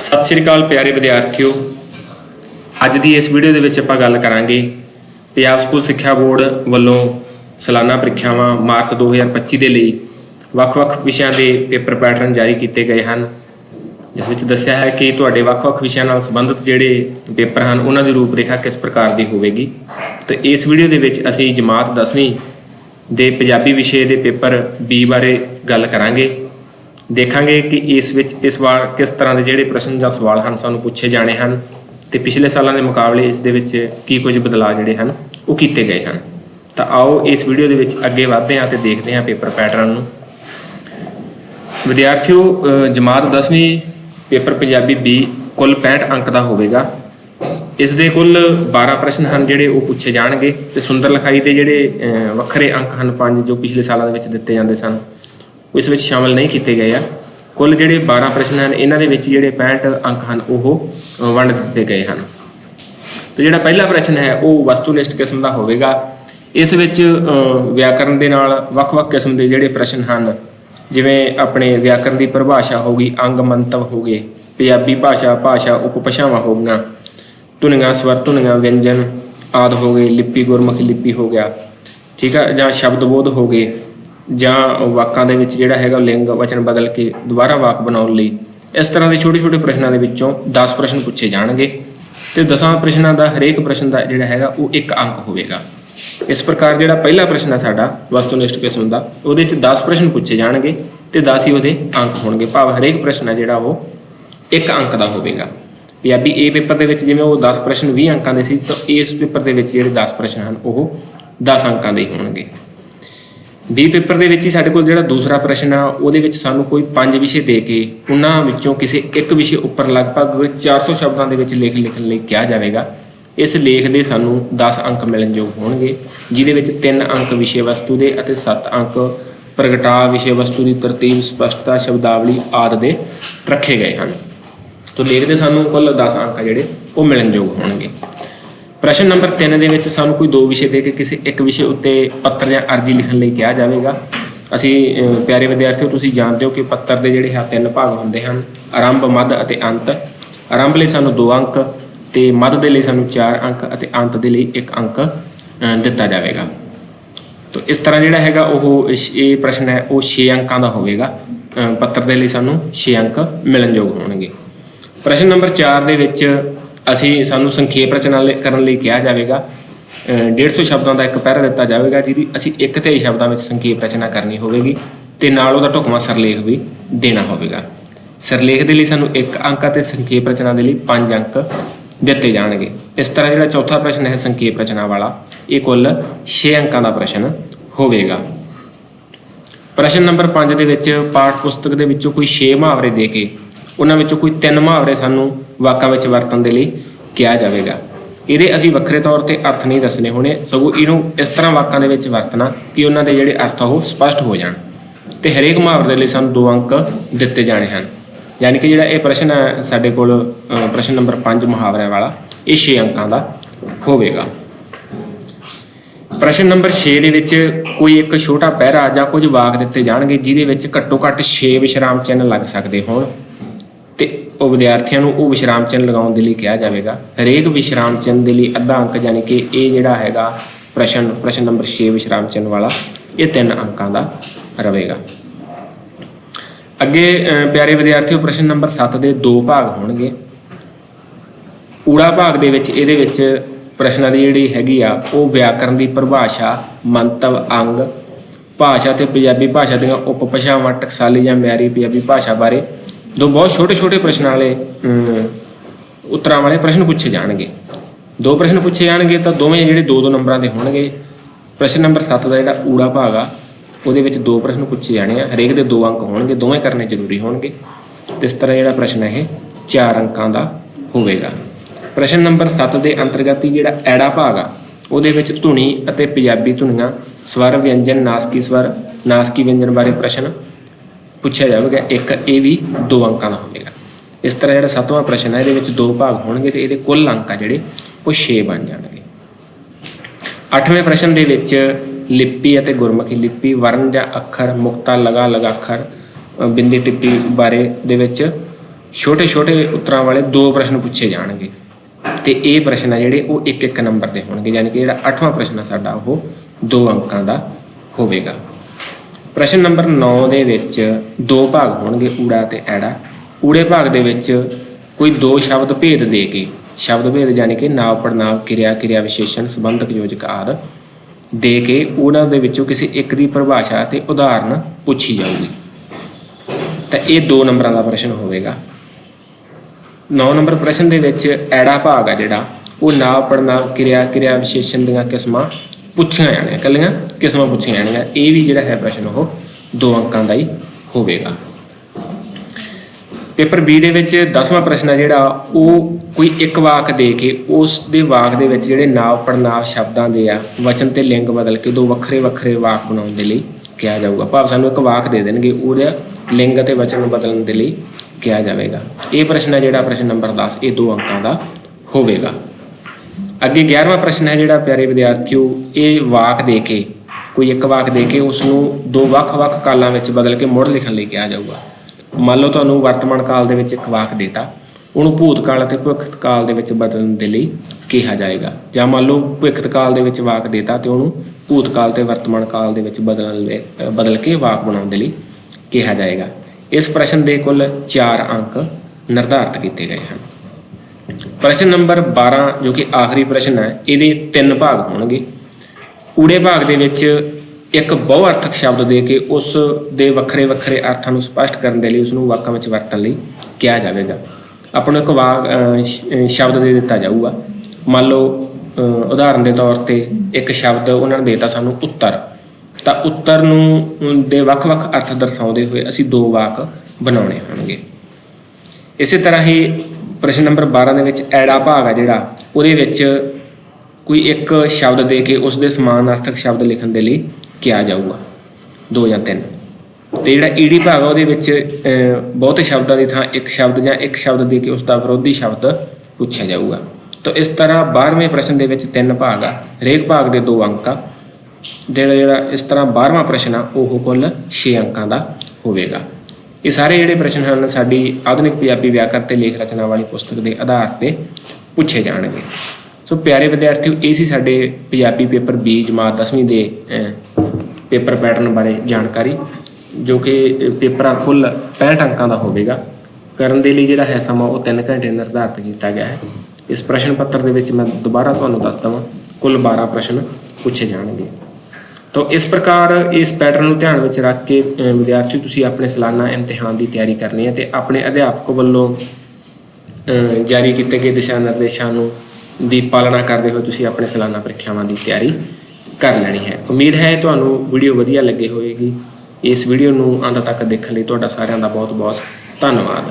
ਸਤਿ ਸ਼੍ਰੀ ਅਕਾਲ ਪਿਆਰੇ ਵਿਦਿਆਰਥੀਓ। ਅੱਜ ਦੀ ਇਸ ਵੀਡੀਓ ਦੇ ਵਿੱਚ ਆਪਾਂ ਗੱਲ ਕਰਾਂਗੇ ਪੰਜਾਬ ਸਕੂਲ ਸਿੱਖਿਆ ਬੋਰਡ ਵੱਲੋਂ ਸਾਲਾਨਾ ਪ੍ਰੀਖਿਆਵਾਂ ਮਾਰਚ 2025 ਦੇ ਲਈ ਵੱਖ-ਵੱਖ ਵਿਸ਼ਿਆਂ ਦੇ ਪੇਪਰ ਪੈਟਰਨ ਜਾਰੀ ਕੀਤੇ ਗਏ ਹਨ। ਜਿਸ ਵਿੱਚ ਦੱਸਿਆ ਹੈ ਕਿ ਤੁਹਾਡੇ ਵੱਖ-ਵੱਖ ਵਿਸ਼ਿਆਂ ਨਾਲ ਸੰਬੰਧਿਤ ਜਿਹੜੇ ਪੇਪਰ ਹਨ, ਉਹਨਾਂ ਦੀ ਰੂਪਰੇਖਾ ਕਿਸ ਪ੍ਰਕਾਰ ਦੀ ਹੋਵੇਗੀ। ਤੇ ਇਸ ਵੀਡੀਓ ਦੇ ਵਿੱਚ ਅਸੀਂ ਜਮਾਤ 10ਵੀਂ ਦੇ ਪੰਜਾਬੀ ਵਿਸ਼ੇ ਦੇ ਪੇਪਰ B ਬਾਰੇ ਗੱਲ ਕਰਾਂਗੇ। ਦੇਖਾਂਗੇ ਕਿ ਇਸ ਵਿੱਚ ਇਸ ਵਾਰ ਕਿਸ ਤਰ੍ਹਾਂ ਦੇ ਜਿਹੜੇ ਪ੍ਰਸ਼ਨ ਜਾਂ ਸਵਾਲ ਹਨ ਸਾਨੂੰ ਪੁੱਛੇ ਜਾਣੇ ਹਨ ਤੇ ਪਿਛਲੇ ਸਾਲਾਂ ਦੇ ਮੁਕਾਬਲੇ ਇਸ ਦੇ ਵਿੱਚ ਕੀ ਕੁਝ ਬਦਲਾਅ ਜਿਹੜੇ ਹਨ ਉਹ ਕੀਤੇ ਗਏ ਹਨ। ਤਾਂ ਆਓ ਇਸ ਵੀਡੀਓ ਦੇ ਵਿੱਚ ਅੱਗੇ ਵਧਦੇ ਹਾਂ ਤੇ ਦੇਖਦੇ ਹਾਂ ਪੇਪਰ ਪੈਟਰਨ ਨੂੰ। ਵਿਦਿਆਰਥੀਓ ਅ, ਜਮਾਤ 10ਵੀਂ ਪੇਪਰ ਪੰਜਾਬੀ ਬੀ ਕੁੱਲ 65 ਅੰਕ ਦਾ ਹੋਵੇਗਾ। ਇਸ ਦੇ ਕੁੱਲ 12 ਪ੍ਰਸ਼ਨ ਹਨ ਜਿਹੜੇ ਉਹ ਪੁੱਛੇ ਜਾਣਗੇ ਤੇ ਸੁੰਦਰ ਲਿਖਾਈ ਦੇ ਜਿਹੜੇ ਵੱਖਰੇ ਅੰਕ ਹਨ ਪੰਜ ਜੋ ਪਿਛਲੇ ਸਾਲਾਂ ਦੇ ਵਿੱਚ ਦਿੱਤੇ ਜਾਂਦੇ ਸਨ। ਇਸ ਵਿੱਚ ਸ਼ਾਮਲ ਨਹੀਂ ਕੀਤੇ ਗਏ ਆ। ਕੁੱਲ ਜਿਹੜੇ 12 ਪ੍ਰਸ਼ਨ ਹਨ, ਇਹਨਾਂ ਦੇ ਵਿੱਚ ਜਿਹੜੇ 65 ਅੰਕ ਹਨ, ਉਹ ਵੰਡ ਦਿੱਤੇ ਗਏ ਹਨ। ਤੇ ਜਿਹੜਾ ਪਹਿਲਾ ਪ੍ਰਸ਼ਨ ਹੈ, ਉਹ ਵਸਤੂਨਿਸ਼ਟ ਕਿਸਮ ਦਾ ਹੋਵੇਗਾ। ਇਸ ਵਿੱਚ ਵਿਆਕਰਨ ਦੇ ਨਾਲ ਵੱਖ-ਵੱਖ ਕਿਸਮ ਦੇ ਜਿਹੜੇ ਪ੍ਰਸ਼ਨ ਹਨ, ਜਿਵੇਂ ਆਪਣੇ ਵਿਆਕਰਨ ਦੀ ਪਰਿਭਾਸ਼ਾ ਹੋ ਗਈ, ਅੰਗ ਮੰਤਵ ਹੋ ਗਏ, ਪੰਜਾਬੀ ਭਾਸ਼ਾ ਭਾਸ਼ਾ ਉਪਭਾਸ਼ਾਵਾਂ ਹੋ ਗਈਆਂ, ਧੁਨੀਆਂ, ਸਵਰ ਧੁਨੀਆਂ, ਵਿਅੰਜਨ ਆਦ ਹੋ ਗਏ, ਲਿਪੀ ਗੁਰਮੁਖੀ ਲਿਪੀ ਹੋ ਗਿਆ, ਠੀਕ ਆ, ਜਾਂ ਸ਼ਬਦ ਬੋਧ ਹੋ ਗਏ। ਜਾਂ ਵਾਕਾਂ ਦੇ ਵਿੱਚ ਜਿਹੜਾ ਹੈਗਾ ਲਿੰਗ ਵਚਨ ਬਦਲ ਕੇ ਦੁਬਾਰਾ ਵਾਕ ਬਣਾਉਣ ਲਈ, ਇਸ ਤਰ੍ਹਾਂ ਦੇ ਛੋਟੇ ਛੋਟੇ ਪ੍ਰਸ਼ਨਾਂ ਦੇ ਵਿੱਚੋਂ 10 ਪ੍ਰਸ਼ਨ ਪੁੱਛੇ ਜਾਣਗੇ ਤੇ 10 ਪ੍ਰਸ਼ਨਾਂ ਦਾ ਹਰੇਕ ਪ੍ਰਸ਼ਨ ਦਾ ਜਿਹੜਾ ਹੈਗਾ ਉਹ ਇੱਕ ਅੰਕ ਹੋਵੇਗਾ। ਇਸ ਪ੍ਰਕਾਰ ਜਿਹੜਾ ਪਹਿਲਾ ਪ੍ਰਸ਼ਨ ਹੈ ਸਾਡਾ ਵਸਤੂਨਿਸ਼ਟ ਕਿਸਮ ਦਾ, ਉਹਦੇ ਵਿੱਚ 10 ਪ੍ਰਸ਼ਨ ਪੁੱਛੇ ਜਾਣਗੇ ਤੇ 10 ਹੀ ਉਹਦੇ ਅੰਕ ਹੋਣਗੇ। ਭਾਵ ਹਰੇਕ ਪ੍ਰਸ਼ਨ ਹੈ ਜਿਹੜਾ ਉਹ ਇੱਕ ਅੰਕ ਦਾ ਹੋਵੇਗਾ। ਪੰਜਾਬੀ ਏ ਪੇਪਰ ਦੇ ਵਿੱਚ ਜਿਵੇਂ ਉਹ 10 ਪ੍ਰਸ਼ਨ 20 ਅੰਕਾਂ ਦੇ ਸੀ, ਤਾਂ ਇਸ ਪੇਪਰ ਦੇ ਵਿੱਚ ਜਿਹੜੇ 10 ਪ੍ਰਸ਼ਨ ਹਨ, ਉਹ 10 ਅੰਕਾਂ ਦੇ ਹੀ ਹੋਣਗੇ। ਬੀ ਪੇਪਰ ਦੇ ਵਿੱਚ ਹੀ ਸਾਡੇ ਕੋਲ ਜਿਹੜਾ ਦੂਸਰਾ ਪ੍ਰਸ਼ਨ ਆ, ਉਹਦੇ ਵਿੱਚ ਸਾਨੂੰ ਕੋਈ ਪੰਜ ਵਿਸ਼ੇ ਦੇ ਕੇ ਉਹਨਾਂ ਵਿੱਚੋਂ ਕਿਸੇ ਇੱਕ ਵਿਸ਼ੇ ਉੱਪਰ ਲਗਭਗ 400 ਸ਼ਬਦਾਂ ਦੇ ਵਿੱਚ ਲੇਖ ਲਿਖਣ ਲਈ ਕਿਹਾ ਜਾਵੇਗਾ। ਇਸ ਲੇਖ ਦੇ ਸਾਨੂੰ 10 ਅੰਕ ਮਿਲਣਯੋਗ ਹੋਣਗੇ, ਜਿਹਦੇ ਵਿੱਚ 3 ਅੰਕ ਵਿਸ਼ੇ ਵਸਤੂ ਦੇ ਅਤੇ 7 ਅੰਕ ਪ੍ਰਗਟਾ ਵਿਸ਼ੇ ਵਸਤੂ ਦੀ ਤਰਤੀਬ, ਸਪਸ਼ਟਤਾ, ਸ਼ਬਦਾਵਲੀ ਆਦਿ ਦੇ ਰੱਖੇ ਗਏ ਹਨ। ਤੋਂ ਲੇਖ ਦੇ ਸਾਨੂੰ ਕੁੱਲ 10 ਅੰਕ ਜਿਹੜੇ, ਉਹ ਮਿਲਣਯੋਗ ਹੋਣਗੇ। ਪ੍ਰਸ਼ਨ ਨੰਬਰ 3 ਦੇ ਵਿੱਚ ਸਾਨੂੰ ਕੋਈ ਦੋ ਵਿਸ਼ੇ ਦੇ ਕੇ ਕਿਸੇ ਇੱਕ ਵਿਸ਼ੇ ਉੱਤੇ ਪੱਤਰ ਜਾਂ ਅਰਜ਼ੀ ਲਿਖਣ ਲਈ ਕਿਹਾ ਜਾਵੇਗਾ। ਅਸੀਂ ਪਿਆਰੇ ਵਿਦਿਆਰਥੀਓ, ਤੁਸੀਂ ਜਾਣਦੇ ਹੋ ਕਿ ਪੱਤਰ ਦੇ ਜਿਹੜੇ ਹੈ ਤਿੰਨ ਭਾਗ ਹੁੰਦੇ ਹਨ, ਆਰੰਭ, ਮੱਧ ਅਤੇ ਅੰਤ। ਆਰੰਭ ਲਈ ਸਾਨੂੰ 2 ਅੰਕ ਤੇ ਮੱਧ ਦੇ ਲਈ ਸਾਨੂੰ 4 ਅੰਕ ਅਤੇ ਅੰਤ ਦੇ ਲਈ 1 ਅੰਕ ਦਿੱਤਾ ਜਾਵੇਗਾ। ਤੋ ਇਸ ਤਰ੍ਹਾਂ ਜਿਹੜਾ ਹੈਗਾ ਉਹ ਇਸ- ਇਹ ਪ੍ਰਸ਼ਨ ਹੈ, ਉਹ 6 ਅੰਕਾਂ ਦਾ ਹੋਵੇਗਾ। ਪੱਤਰ ਦੇ ਲਈ ਸਾਨੂੰ 6 ਅੰਕ ਮਿਲਣਯੋਗ ਹੋਣਗੇ। ਪ੍ਰਸ਼ਨ ਨੰਬਰ 4 ਦੇ ਵਿੱਚ ਅਸੀਂ ਸਾਨੂੰ ਸੰਖੇਪ ਰਚਨਾ ਲਈ- ਕਰਨ ਲਈ ਕਿਹਾ ਜਾਵੇਗਾ। ਅਹ 150 ਸ਼ਬਦਾਂ ਦਾ ਇੱਕ ਪੈਰਾ ਦਿੱਤਾ ਜਾਵੇਗਾ, ਜਿਹਦੀ ਅਸੀਂ ਇੱਕ ਤਿਹਾਈ ਸ਼ਬਦਾਂ ਵਿੱਚ ਸੰਖੇਪ ਰਚਨਾ ਕਰਨੀ ਹੋਵੇਗੀ ਤੇ ਨਾਲ ਉਹਦਾ ਢੁਕਵਾਂ ਸਰਲੇਖ ਵੀ ਦੇਣਾ ਹੋਵੇਗਾ। ਸਰਲੇਖ ਦੇ ਲਈ ਸਾਨੂੰ ਇੱਕ ਅੰਕ ਅਤੇ ਸੰਖੇਪ ਰਚਨਾ ਦੇ ਲਈ ਪੰਜ ਅੰਕ ਦਿੱਤੇ ਜਾਣਗੇ। ਇਸ ਤਰ੍ਹਾਂ ਜਿਹੜਾ ਚੌਥਾ ਪ੍ਰਸ਼ਨ ਹੈ ਸੰਖੇਪ ਰਚਨਾ ਵਾਲਾ, ਇਹ ਕੁੱਲ 6 ਅੰਕਾਂ ਦਾ ਪ੍ਰਸ਼ਨ ਹੋਵੇਗਾ। ਪ੍ਰਸ਼ਨ ਨੰਬਰ 5 ਦੇ ਵਿੱਚ ਪਾਠ ਪੁਸਤਕ ਦੇ ਵਿੱਚੋਂ ਕੋਈ 6 ਮੁਹਾਵਰੇ ਦੇ ਕੇ ਉਹਨਾਂ ਵਿੱਚੋਂ ਕੋਈ ਤਿੰਨ ਮੁਹਾਵਰੇ ਸਾਨੂੰ ਵਾਕਾਂ ਵਿੱਚ ਵਰਤਣ ਦੇ ਲਈ ਕਿਹਾ ਜਾਵੇਗਾ। ਇਹਦੇ ਅਸੀਂ ਵੱਖਰੇ ਤੌਰ ਤੇ ਅਰਥ ਨਹੀਂ ਦੱਸਣੇ ਹੋਣੇ, ਸਗੋਂ ਇਹਨੂੰ ਇਸ ਤਰ੍ਹਾਂ ਵਾਕਾਂ ਦੇ ਵਿੱਚ ਵਰਤਣਾ ਕਿ ਉਹਨਾਂ ਦੇ ਜਿਹੜੇ ਅਰਥ ਆ ਉਹ ਸਪਸ਼ਟ ਹੋ ਜਾਣ ਤੇ ਹਰੇਕ ਮੁਹਾਵਰੇ ਦੇ ਲਈ ਸਾਨੂੰ ਦੋ ਅੰਕ ਦਿੱਤੇ ਜਾਣੇ ਹਨ। ਯਾਨੀ ਕਿ ਜਿਹੜਾ ਇਹ ਪ੍ਰਸ਼ਨ ਹੈ, ਸਾਡੇ ਕੋਲ ਪ੍ਰਸ਼ਨ ਨੰਬਰ 5 ਮੁਹਾਵਰਿਆਂ ਵਾਲਾ, ਇਹ 6 ਅੰਕਾਂ ਦਾ ਹੋਵੇਗਾ। ਪ੍ਰਸ਼ਨ ਨੰਬਰ 6 ਦੇ ਵਿੱਚ ਕੋਈ ਇੱਕ ਛੋਟਾ ਪਹਿਰਾ ਜਾਂ ਕੁਝ ਵਾਕ ਦਿੱਤੇ ਜਾਣਗੇ, ਜਿਹਦੇ ਵਿੱਚ ਘੱਟੋ ਘੱਟ 6 ਵਿਸ਼ਰਾਮ ਚਿੰਨ੍ਹ ਲੱਗ ਸਕਦੇ ਹੋਣ। ਤੇ ਉਹ ਵਿਦਿਆਰਥੀਆਂ ਨੂੰ ਉਹ ਵਿਸ਼ਰਾਮ ਚਿੰਨ੍ਹ ਲਗਾਉਣ ਦੇ ਲਈ ਕਿਹਾ ਜਾਵੇਗਾ। ਹਰੇਕ ਵਿਸ਼ਰਾਮ ਚਿੰਨ੍ਹ ਦੇ ਲਈ ਅੱਧਾ ਅੰਕ ਯਾਨੀ ਕਿ ਇਹ ਜਿਹੜਾ ਹੈਗਾ ਪ੍ਰਸ਼ਨ ਪ੍ਰਸ਼ਨ ਨੰਬਰ 6 ਵਿਸ਼ਰਾਮ ਚਿੰਨ੍ਹ ਵਾਲਾ ਇਹ ਤਿੰਨ ਅੰਕਾਂ ਦਾ ਰਹੇਗਾ। ਅੱਗੇ ਅਹ, ਪਿਆਰੇ ਵਿਦਿਆਰਥੀਓ ਪ੍ਰਸ਼ਨ ਨੰਬਰ 7 ਦੇ ਦੋ ਭਾਗ ਹੋਣਗੇ। ਊੜਾ ਭਾਗ ਦੇ ਵਿੱਚ ਇਹਦੇ ਵਿੱਚ ਪ੍ਰਸ਼ਨਾਂ ਦੀ ਜਿਹੜੀ ਹੈਗੀ ਆ ਉਹ ਵਿਆਕਰਨ ਦੀ ਪਰਿਭਾਸ਼ਾ ਮੰਤਵ ਅੰਗ ਭਾਸ਼ਾ ਤੇ ਪੰਜਾਬੀ ਭਾਸ਼ਾ ਦੀਆਂ ਉਪਭਾਸ਼ਾਵਾਂ ਟਕਸਾਲੀ ਜਾਂ ਮਿਆਰੀ ਪੰਜਾਬੀ ਭਾਸ਼ਾ ਬਾਰੇ ਦੋ ਬਹੁਤ ਛੋਟੇ ਛੋਟੇ ਪ੍ਰਸ਼ਨਾਂ ਵਾਲੇ ਉੱਤਰਾਂ ਵਾਲੇ ਪ੍ਰਸ਼ਨ ਪੁੱਛੇ ਜਾਣਗੇ। ਦੋ ਪ੍ਰਸ਼ਨ ਪੁੱਛੇ ਜਾਣਗੇ ਤਾਂ ਦੋਵੇਂ ਜਿਹੜੇ ਦੋ ਦੋ ਨੰਬਰਾਂ ਦੇ ਹੋਣਗੇ। ਪ੍ਰਸ਼ਨ ਨੰਬਰ 7 ਦਾ ਜਿਹੜਾ ਊੜਾ ਭਾਗ ਆ, ਉਹਦੇ ਵਿੱਚ ਦੋ ਪ੍ਰਸ਼ਨ ਪੁੱਛੇ ਜਾਣੇ ਆ। ਹਰੇਕ ਦੇ ਦੋ ਅੰਕ ਹੋਣਗੇ, ਦੋਵੇਂ ਕਰਨੇ ਜ਼ਰੂਰੀ ਹੋਣਗੇ। ਤੇ ਇਸ ਤਰ੍ਹਾਂ ਜਿਹੜਾ ਪ੍ਰਸ਼ਨ ਇਹ ਚਾਰ ਅੰਕਾਂ ਦਾ ਹੋਵੇਗਾ। ਪ੍ਰਸ਼ਨ ਨੰਬਰ 7 ਦੇ ਅੰਤਰਗਤ ਹੀ ਜਿਹੜਾ ਐੜਾ ਭਾਗ ਆ, ਉਹਦੇ ਵਿੱਚ ਧੁਨੀ ਅਤੇ ਪੰਜਾਬੀ ਧੁਨੀਆਂ, ਸਵਰ, ਵਿਅੰਜਨ, ਨਾਸਕੀ ਸਵਰ, ਨਾਸਕੀ ਵਿਅੰਜਨ ਬਾਰੇ ਪ੍ਰਸ਼ਨ ਪੁੱਛਿਆ ਜਾਵੇਗਾ ਇੱਕ ਇਹ ਵੀ ਦੋ ਅੰਕਾਂ ਦਾ ਹੋਵੇਗਾ। ਇਸ ਤਰ੍ਹਾਂ ਜਿਹੜਾ ਸੱਤਵਾਂ ਪ੍ਰਸ਼ਨ ਹੈ ਇਹਦੇ ਵਿੱਚ ਦੋ ਭਾਗ ਹੋਣਗੇ ਤੇ ਇਹਦੇ ਕੁੱਲ ਅੰਕ ਆ ਜਿਹੜੇ ਉਹ 6 ਬਣ ਜਾਣਗੇ। ਅੱਠਵੇਂ ਪ੍ਰਸ਼ਨ ਦੇ ਵਿੱਚ ਲਿਪੀ ਅਤੇ ਗੁਰਮੁਖੀ ਲਿਪੀ ਵਰਨ ਜਾਂ ਅੱਖਰ ਮੁਕਤਾ ਲਗਾ ਲਗਾਖਰ ਅ, ਬਿੰਦੀ ਟਿੱਪੀ ਬਾਰੇ ਦੇ ਵਿੱਚ ਛੋਟੇ ਛੋਟੇ ਉੱਤਰਾਂ ਵਾਲੇ ਦੋ ਪ੍ਰਸ਼ਨ ਪੁੱਛੇ ਜਾਣਗੇ। ਤੇ ਇਹ ਪ੍ਰਸ਼ਨ ਆ ਜਿਹੜੇ ਉਹ ਇੱਕ ਇੱਕ ਨੰਬਰ ਦੇ ਹੋਣਗੇ ਯਾਨੀ ਕਿ ਜਿਹੜਾ 8ਵਾਂ ਪ੍ਰਸ਼ਨ ਆ ਸਾਡਾ ਉਹ ਦੋ ਅੰਕਾਂ ਦਾ ਹੋਵੇਗਾ। ਪ੍ਰਸ਼ਨ ਨੰਬਰ 9 ਦੇ ਵਿੱਚ ਦੋ ਭਾਗ ਹੋਣਗੇ, ਊੜਾ ਤੇ ਐੜਾ। ਊੜੇ ਭਾਗ ਦੇ ਵਿੱਚ ਕੋਈ ਦੋ ਸ਼ਬਦ ਭੇਦ ਦੇ ਕੇ, ਸ਼ਬਦ ਭੇਦ ਯਾਨੀ ਕਿ ਨਾਵ ਪੜਨਾਵ ਕਿਰਿਆ ਕਿਰਿਆ ਵਿਸ਼ੇਸ਼ਣ ਸੰਬੰਧਕ ਯੋਜਕ ਆਦਿ ਦੇ ਕੇ ਉਹਨਾਂ ਦੇ ਵਿੱਚੋਂ ਕਿਸੇ ਇੱਕ ਦੀ ਪਰਿਭਾਸ਼ਾ ਤੇ ਉਦਾਹਰਨ ਪੁੱਛੀ ਜਾਊਗੀ। ਤਾਂ ਇਹ ਦੋ ਨੰਬਰਾਂ ਦਾ ਪ੍ਰਸ਼ਨ ਹੋਵੇਗਾ। 9 ਨੰਬਰ ਪ੍ਰਸ਼ਨ ਦੇ ਵਿੱਚ ਐੜਾ ਭਾਗ ਆ ਜਿਹੜਾ, ਉਹ ਨਾਵ ਪੜਨਾਵ ਕਿਰਿਆ ਕਿਰਿਆ ਵਿਸ਼ੇਸ਼ਣ ਦੀਆਂ ਕਿਸਮਾਂ ਪੁੱਛੀਆਂ ਜਾਣੀਆਂ ਕੱਲੀਆਂ ਕਿਸਮਾਂ ਪੁੱਛੀਆਂ ਜਾਣਗੀਆਂ ਇਹ ਵੀ ਜਿਹੜਾ ਹੈ ਪ੍ਰਸ਼ਨ ਉਹ ਦੋ ਅੰਕਾਂ ਦਾ ਹੀ ਹੋਵੇਗਾ। ਪੇਪਰ B ਦੇ ਵਿੱਚ 10ਵਾਂ ਪ੍ਰਸ਼ਨ ਹੈ ਜਿਹੜਾ, ਉਹ ਕੋਈ ਇੱਕ ਵਾਕ ਦੇ ਕੇ ਉਸ ਦੇ ਵਾਕ ਦੇ ਵਿੱਚ ਜਿਹੜੇ ਨਾਵ ਪੜਨਾਵ ਸ਼ਬਦਾਂ ਦੇ ਆ, ਵਚਨ ਤੇ ਲਿੰਗ ਬਦਲ ਕੇ ਦੋ ਵੱਖਰੇ ਵੱਖਰੇ ਵਾਕ ਬਣਾਉਣ ਦੇ ਲਈ ਕਿਹਾ ਜਾਊਗਾ। ਭਾਵ ਸਾਨੂੰ ਇੱਕ ਵਾਕ ਦੇ ਦੇਣਗੇ, ਉਹਦਾ ਲਿੰਗ ਅਤੇ ਵਚਨ ਨੂੰ ਬਦਲਣ ਦੇ ਲਈ ਕਿਹਾ ਜਾਵੇਗਾ। ਇਹ ਪ੍ਰਸ਼ਨ ਹੈ ਜਿਹੜਾ ਪ੍ਰਸ਼ਨ ਨੰਬਰ 10 ਇਹ ਦੋ ਅੰਕਾਂ ਦਾ ਹੋਵੇਗਾ। ਅੱਗੇ 11ਵਾਂ ਪ੍ਰਸ਼ਨ ਹੈ ਜਿਹੜਾ ਪਿਆਰੇ ਵਿਦਿਆਰਥੀਓ, ਇਹ ਵਾਕ ਦੇ ਕੇ, ਕੋਈ ਇੱਕ ਵਾਕ ਦੇ ਕੇ ਉਸ ਨੂੰ ਦੋ ਵੱਖ-ਵੱਖ ਕਾਲਾਂ ਵਿੱਚ ਬਦਲ ਕੇ ਮੁੜ ਲਿਖਣ ਲਈ ਕਿਹਾ ਜਾਊਗਾ। ਮੰਨ ਲਓ ਤੁਹਾਨੂੰ ਵਰਤਮਾਨ ਕਾਲ ਦੇ ਵਿੱਚ ਇੱਕ ਵਾਕ ਦੇਤਾ, ਉਹਨੂੰ ਭੂਤ ਕਾਲ ਅਤੇ ਭਵਿੱਖਤ ਕਾਲ ਦੇ ਵਿੱਚ ਬਦਲਣ ਦੇ ਲਈ ਕਿਹਾ ਜਾਏਗਾ। ਜਾਂ ਮੰਨ ਲਓ ਭਵਿੱਖਤ ਕਾਲ ਦੇ ਵਿੱਚ ਵਾਕ ਦੇਤਾ ਤੇ ਉਹਨੂੰ ਭੂਤ ਕਾਲ ਤੇ ਵਰਤਮਾਨ ਕਾਲ ਦੇ ਵਿੱਚ ਬਦਲਣ ਲਈ ਬਦਲ ਕੇ ਵਾਕ ਬਣਾਉਣ ਦੇ ਲਈ ਕਿਹਾ ਜਾਏਗਾ। ਇਸ ਪ੍ਰਸ਼ਨ ਦੇ ਕੁੱਲ 4 ਅੰਕ ਨਿਰਧਾਰਤ ਕੀਤੇ ਗਏ ਹਨ। ਪ੍ਰਸ਼ਨ ਨੰਬਰ 12 ਜੋ ਕਿ ਆਖਰੀ ਪ੍ਰਸ਼ਨ ਹੈ, ਇਹਦੇ ਤਿੰਨ ਭਾਗ ਹੋਣਗੇ। ਊੜੇ ਭਾਗ ਦੇ ਵਿੱਚ ਇੱਕ ਬਹੁ ਅਰਥਕ ਸ਼ਬਦ ਦੇ ਕੇ ਉਸ ਦੇ ਵੱਖਰੇ ਵੱਖਰੇ ਅਰਥਾਂ ਨੂੰ ਸਪਸ਼ਟ ਕਰਨ ਦੇ ਲਈ ਉਸ ਨੂੰ ਵਾਕਾਂ ਵਿੱਚ ਵਰਤਣ ਲਈ ਕਿਹਾ ਜਾਵੇਗਾ। ਆਪਾਂ ਨੂੰ ਇੱਕ ਵਾਕ ਸ਼ਬਦ ਦੇ ਦਿੱਤਾ ਜਾਊਗਾ। ਮੰਨ ਲਓ ਉਦਾਹਰਨ ਦੇ ਤੌਰ ਤੇ ਇੱਕ ਸ਼ਬਦ ਉਹਨਾਂ ਨੇ ਦੇਤਾ ਸਾਨੂੰ ਉੱਤਰ। ਤਾਂ ਉੱਤਰ ਨੂੰ ਦੇ ਵੱਖ-ਵੱਖ ਅਰਥ ਦਰਸਾਉਂਦੇ ਹੋਏ ਅਸੀਂ ਦੋ ਵਾਕ ਬਣਾਉਣੇ ਹੋਣਗੇ। ਇਸੇ ਤਰ੍ਹਾਂ ਹੀ ਪ੍ਰਸ਼ਨ ਨੰਬਰ 12 ਦੇ ਵਿੱਚ ਐੜਾ ਭਾਗ ਆ ਜਿਹੜਾ, ਉਹਦੇ ਵਿੱਚ ਕੋਈ ਇੱਕ ਸ਼ਬਦ ਦੇ ਕੇ ਉਸ ਦੇ ਸਮਾਨ ਅਰਥਕ ਸ਼ਬਦ ਲਿਖਣ ਦੇ ਲਈ ਕਿਹਾ ਜਾਊਗਾ। ਦੋ ਜਾਂ ਤਿੰਨ। ਤੇ ਜਿਹੜਾ ਈੜੀ ਭਾਗ ਆ, ਉਹਦੇ ਵਿੱਚ ਬਹੁਤੇ ਸ਼ਬਦਾਂ ਦੀ ਥਾਂ ਇੱਕ ਸ਼ਬਦ ਜਾਂ ਇੱਕ ਸ਼ਬਦ ਦੇ ਕੇ ਉਸ ਦਾ ਵਿਰੋਧੀ ਸ਼ਬਦ ਪੁੱਛਿਆ ਜਾਊਗਾ। ਤਾਂ ਇਸ ਤਰ੍ਹਾਂ 12ਵੇਂ ਪ੍ਰਸ਼ਨ ਦੇ ਵਿੱਚ ਤਿੰਨ ਭਾਗ ਆ। ਹਰੇਕ ਭਾਗ ਦੇ ਦੋ ਅੰਕ ਆ। ਜਿਹੜਾ ਜਿਹੜਾ ਇਸ ਤਰ੍ਹਾਂ 12ਵਾਂ ਪ੍ਰਸ਼ਨ ਆ, ਉਹ ਕੁੱਲ 6 ਅੰਕਾਂ ਦਾ ਹੋਵੇਗਾ। ਇਹ ਸਾਰੇ ਜਿਹੜੇ ਪ੍ਰਸ਼ਨ ਹਨ, ਸਾਡੀ ਆਧੁਨਿਕ ਪੰਜਾਬੀ ਵਿਆਕਰਨ ਤੇ ਲੇਖ ਰਚਨਾ ਵਾਲੀ ਪੁਸਤਕ ਦੇ ਆਧਾਰ ਤੇ ਪੁੱਛੇ ਜਾਣਗੇ। ਸੋ ਪਿਆਰੇ ਵਿਦਿਆਰਥੀਓ, ਇਹ ਸੀ ਸਾਡੇ ਪੰਜਾਬੀ ਪੇਪਰ B ਜਮਾਤ 10ਵੀਂ ਦੇ ਪੇਪਰ ਪੈਟਰਨ ਬਾਰੇ ਜਾਣਕਾਰੀ, ਜੋ ਕਿ ਪੇਪਰਾਂ ਕੁੱਲ 65 ਅੰਕਾਂ ਦਾ ਹੋਵੇਗਾ। ਕਰਨ ਦੇ ਲਈ ਜਿਹੜਾ ਹੈ ਸਮਾਂ, ਉਹ 3 ਘੰਟੇ ਨਿਰਧਾਰਤ ਕੀਤਾ ਗਿਆ ਹੈ। ਇਸ ਪ੍ਰਸ਼ਨ ਪੱਤਰ ਦੇ ਵਿੱਚ ਮੈਂ ਦੁਬਾਰਾ ਤੁਹਾਨੂੰ ਦੱਸ ਦਵਾਂ, ਕੁੱਲ 12 ਪ੍ਰਸ਼ਨ ਪੁੱਛੇ ਜਾਣਗੇ। ਤਾਂ ਇਸ ਪ੍ਰਕਾਰ ਇਸ ਪੈਟਰਨ ਨੂੰ ਧਿਆਨ ਵਿੱਚ ਰੱਖ ਕੇ ਵਿਦਿਆਰਥੀ ਤੁਸੀਂ ਆਪਣੇ ਸਾਲਾਨਾ ਇਮਤਿਹਾਨ ਦੀ ਤਿਆਰੀ ਕਰਨੀ ਹੈ ਤੇ ਆਪਣੇ ਅਧਿਆਪਕ ਵੱਲੋਂ ਜਾਰੀ ਕੀਤੇ ਗਏ ਦਿਸ਼ਾ ਨਿਰਦੇਸ਼ਾਂ ਨੂੰ ਦੀ ਪਾਲਣਾ ਕਰਦੇ ਹੋਏ ਤੁਸੀਂ ਆਪਣੇ ਸਾਲਾਨਾ ਪ੍ਰੀਖਿਆਵਾਂ ਦੀ ਤਿਆਰੀ ਕਰ ਲੈਣੀ ਹੈ। ਉਮੀਦ ਹੈ ਤੁਹਾਨੂੰ ਵੀਡੀਓ ਵਧੀਆ ਲੱਗੇ ਹੋਵੇਗੀ ਇਸ ਵੀਡੀਓ ਨੂੰ ਅੰਤ ਤੱਕ ਦੇਖਣ ਲਈ ਤੁਹਾਡਾ ਸਾਰਿਆਂ ਦਾ ਬਹੁਤ ਬਹੁਤ ਧੰਨਵਾਦ।